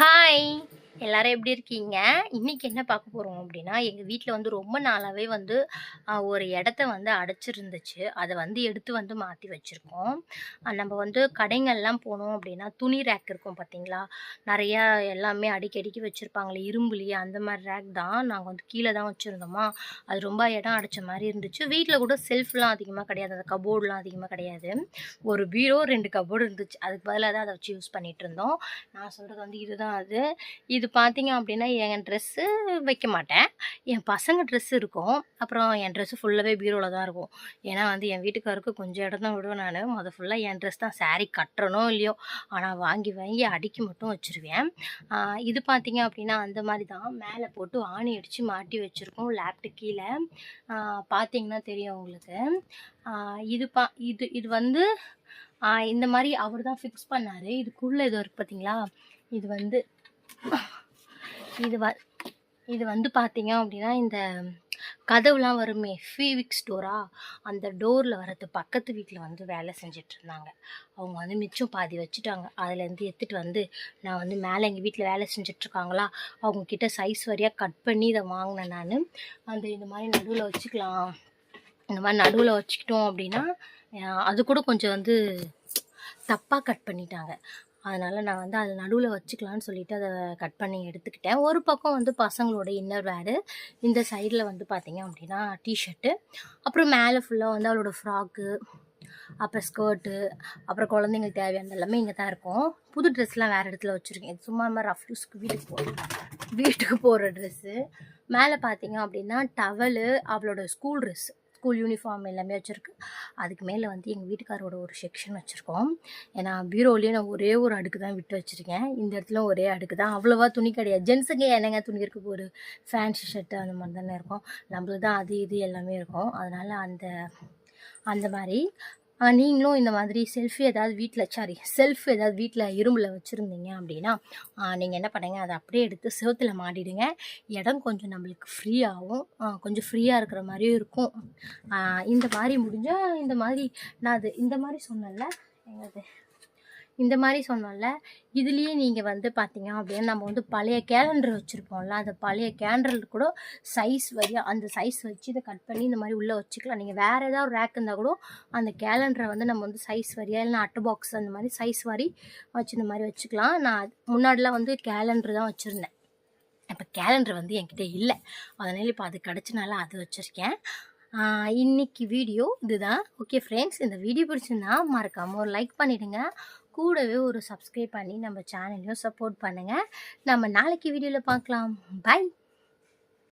Hi. எல்லாரும் எப்படி இருக்கீங்க? இன்னைக்கு என்ன பார்க்க போகிறோம் அப்படின்னா எங்கள் வீட்டில் வந்து ரொம்ப நாளாகவே வந்து ஒரு இடத்த வந்து அடைச்சிருந்துச்சு. அதை வந்து எடுத்து வந்து மாற்றி வச்சுருக்கோம். நம்ம வந்து கடைங்கள்லாம் போனோம் அப்படின்னா துணி ரேக் இருக்கும் பார்த்தீங்களா? நிறையா எல்லாமே அடிக்கடிக்கு வச்சுருப்பாங்களே இரும்புலி அந்த மாதிரி ரேக் தான். நாங்கள் வந்து கீழே தான் வச்சுருந்தோமா? அது ரொம்ப இடம் அடைச்ச மாதிரி இருந்துச்சு. வீட்டில் கூட செல்ஃப்லாம் அதிகமாக கிடையாது. அந்த கபோர்டுலாம் அதிகமாக கிடையாது. ஒரு பீரோ ரெண்டு கபோர்டு இருந்துச்சு. அதுக்கு பதிலாக தான் அதை வச்சு யூஸ் பண்ணிகிட்டு இருந்தோம். நான் சொல்கிறது வந்து இதுதான் அது. இது இது பார்த்தீங்க அப்படின்னா என் ட்ரெஸ்ஸு வைக்க மாட்டேன். என் பசங்க ட்ரெஸ் இருக்கும். அப்புறம் என் ட்ரெஸ்ஸு ஃபுல்லாகவே பீரோவில் தான் இருக்கும். ஏன்னா வந்து என் வீட்டுக்காருக்கு கொஞ்சம் இடம் தான் விடுவேன் நான். முத ஃபுல்லாக என் ட்ரெஸ் தான் saree கட்டுறனோ இல்லையோ ஆனால் வாங்கி வாங்கி அடிக்கி மட்டும் வச்சுருவேன். இது பார்த்தீங்க அப்படின்னா அந்த மாதிரி தான். மேலே போட்டு ஆணி அடித்து மாட்டி வச்சுருக்கோம். லேப்டு கீழே. பார்த்தீங்கன்னா தெரியும் உங்களுக்கு. இது பா இது இது வந்து இந்த மாதிரி அவர் தான் ஃபிக்ஸ் பண்ணார். இதுக்குள்ளே இது இருக்குது பார்த்தீங்களா இது வந்து இது வ இது வந்து பார்த்தீங்க அப்படின்னா இந்த கதவுலாம் வருமே ஃபீவிக்ஸ் டோரா அந்த டோரில் வர்றது பக்கத்து வீட்டில் வந்து வேலை செஞ்சுட்டு இருந்தாங்க அவங்க வந்து மிச்சம் பாதி வச்சுட்டாங்க. அதுலேருந்து எடுத்துகிட்டு வந்து நான் வந்து மேலே எங்கள் வீட்டில் வேலை செஞ்சிட்ருக்காங்களா? அவங்கக்கிட்ட சைஸ் வரியாக கட் பண்ணி இதை வாங்கினேன் நான். அந்த இந்த மாதிரி நடுவில் வச்சுக்கலாம். இந்த மாதிரி நடுவில் வச்சுக்கிட்டோம் அப்படின்னா அது கூட கொஞ்சம் வந்து தப்பாக கட் பண்ணிட்டாங்க. அதனால் நான் வந்து அது நடுவில் வச்சுக்கலான்னு சொல்லிட்டு அதை கட் பண்ணி எடுத்துக்கிட்டேன். ஒரு பக்கம் வந்து பசங்களோட இன்னர் வேறு இந்த சைடில் வந்து பார்த்தீங்க அப்படின்னா டிஷர்ட்டு அப்புறம் மேலே ஃபுல்லாக வந்து அவளோட ஃப்ராக்கு அப்புறம் ஸ்கர்ட்டு அப்புறம் குழந்தைங்களுக்கு தேவையானது எல்லாமே இங்கே தான் இருக்கும். புது ட்ரெஸ்லாம் வேறு இடத்துல வச்சுருக்கேன். சும்மா மாதிரி ரஃப் யூஸ்க்கு வீட்டுக்கு போ வீட்டுக்கு போகிற ட்ரெஸ்ஸு மேலே பார்த்தீங்க அப்படின்னா டவலு அவளோட ஸ்கூல் ட்ரெஸ்ஸு ஸ்கூல் யூனிஃபார்ம் எல்லாமே வச்சுருக்கு. அதுக்கு மேலே வந்து எங்கள் வீட்டுக்காரோட ஒரு செக்ஷன் வச்சுருக்கோம். ஏன்னா பீரோலேயே நான் ஒரே ஒரு அடுக்கு தான் விட்டு வச்சுருக்கேன். இந்த இடத்துல ஒரே அடுக்கு தான். அவ்வளோவா துணி கிடையாது. ஜென்ஸுங்க என்னங்க துணி இருக்க? ஒரு ஃபேன்சி ஷர்ட்டு அந்த மாதிரி தானே இருக்கும். நம்மளுக்கு தான் அது இது எல்லாமே இருக்கும். அதனால் அந்த அந்த மாதிரி. நீங்களும் இந்த மாதிரி செல்ஃபி ஏதாவது வீட்டில் சாரி செல்ஃப் ஏதாவது வீட்டில் இரும்பில் வச்சுருந்தீங்க அப்படின்னா நீங்கள் என்ன பண்ணுங்க அதை அப்படியே எடுத்து செவத்தில் மாட்டிடுங்க. இடம் கொஞ்சம் நம்மளுக்கு ஃப்ரீயாகும் கொஞ்சம் ஃப்ரீயாக இருக்கிற மாதிரியும் இருக்கும். இந்த மாதிரி முடிஞ்சால் இந்த மாதிரி நான் அது இந்த மாதிரி சொன்னேன்ல எங்கது இந்த மாதிரி சொன்னோம்ல இதுலேயே நீங்கள் வந்து பார்த்தீங்க அப்படின்னா நம்ம வந்து பழைய கேலண்டர் வச்சுருப்போம்ல அந்த பழைய கேலண்டர் கூட சைஸ் வழியாக அந்த சைஸ் வச்சு இதை கட் பண்ணி இந்த மாதிரி உள்ளே வச்சுக்கலாம். நீங்கள் வேறு ஏதாவது ரேக் இருந்தால் கூட அந்த கேலண்டரை வந்து நம்ம வந்து சைஸ் வரியா இல்லைனா அட்டை பாக்ஸ் அந்த மாதிரி சைஸ் வரி வச்சு இந்த மாதிரி வச்சுக்கலாம். நான் முன்னாடிலாம் வந்து கேலண்டர் தான் வச்சுருந்தேன். இப்போ கேலண்டர் வந்து என்கிட்ட இல்லை. அதனால இப்போ அது கிடச்சனால அது வச்சுருக்கேன். இன்னைக்கு வீடியோ இதுதான். ஓகே ஃப்ரெண்ட்ஸ் இந்த வீடியோ பிடிச்சிருந்தா மறக்காமல் ஒரு லைக் பண்ணிவிடுங்க கூடவே ஒரு சப்ஸ்கிரைப் பண்ணி நம்ம சேனலையும் சப்போர்ட் பண்ணுங்கள் நம்ம நாளைக்கு வீடியோவில் பார்க்கலாம். பை